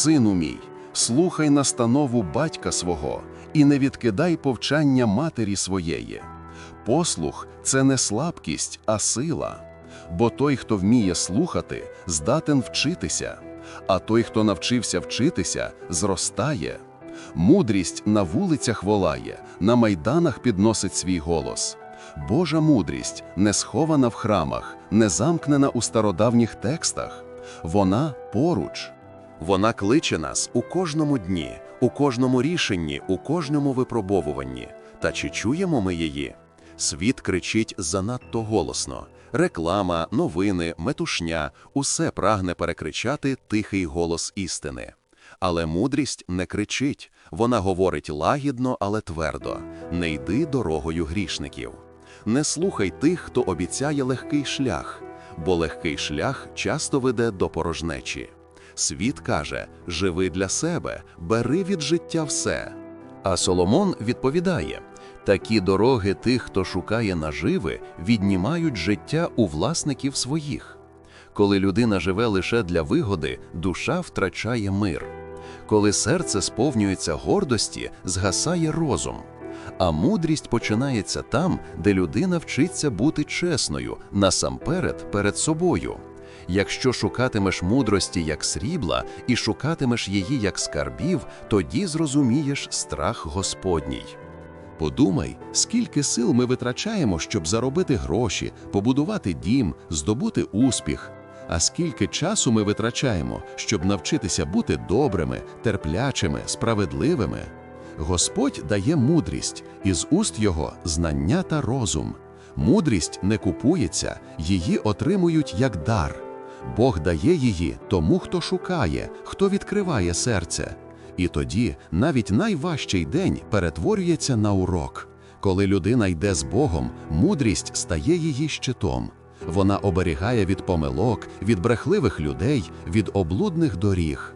Сину мій, слухай настанову батька свого і не відкидай повчання матері своєї. Послух це не слабкість, а сила. Бо той, хто вміє слухати, здатен вчитися, а той, хто навчився вчитися, зростає. Мудрість на вулицях волає, на майданах підносить свій голос. Божа мудрість не схована в храмах, не замкнена у стародавніх текстах. Вона поруч. Вона кличе нас у кожному дні, у кожному рішенні, у кожному випробовуванні. Та чи чуємо ми її? Світ кричить занадто голосно. Реклама, новини, метушня усе прагне перекричати тихий голос істини. Але мудрість не кричить, вона говорить лагідно, але твердо: не йди дорогою грішників. Не слухай тих, хто обіцяє легкий шлях, бо легкий шлях часто веде до порожнечі. Світ каже: живи для себе, бери від життя все. А Соломон відповідає: такі дороги тих, хто шукає наживи, віднімають життя у власників своїх. Коли людина живе лише для вигоди, душа втрачає мир. Коли серце сповнюється гордості, згасає розум. А мудрість починається там, де людина вчиться бути чесною, насамперед перед собою. Якщо шукатимеш мудрості як срібла і шукатимеш її як скарбів, тоді зрозумієш страх Господній. Подумай, скільки сил ми витрачаємо, щоб заробити гроші, побудувати дім, здобути успіх. А скільки часу ми витрачаємо, щоб навчитися бути добрими, терплячими, справедливими. Господь дає мудрість, із уст його знання та розум. Мудрість не купується, її отримують як дар. Бог дає її тому, хто шукає, хто відкриває серце. І тоді навіть найважчий день перетворюється на урок. Коли людина йде з Богом, мудрість стає її щитом. Вона оберігає від помилок, від брехливих людей, від облудних доріг.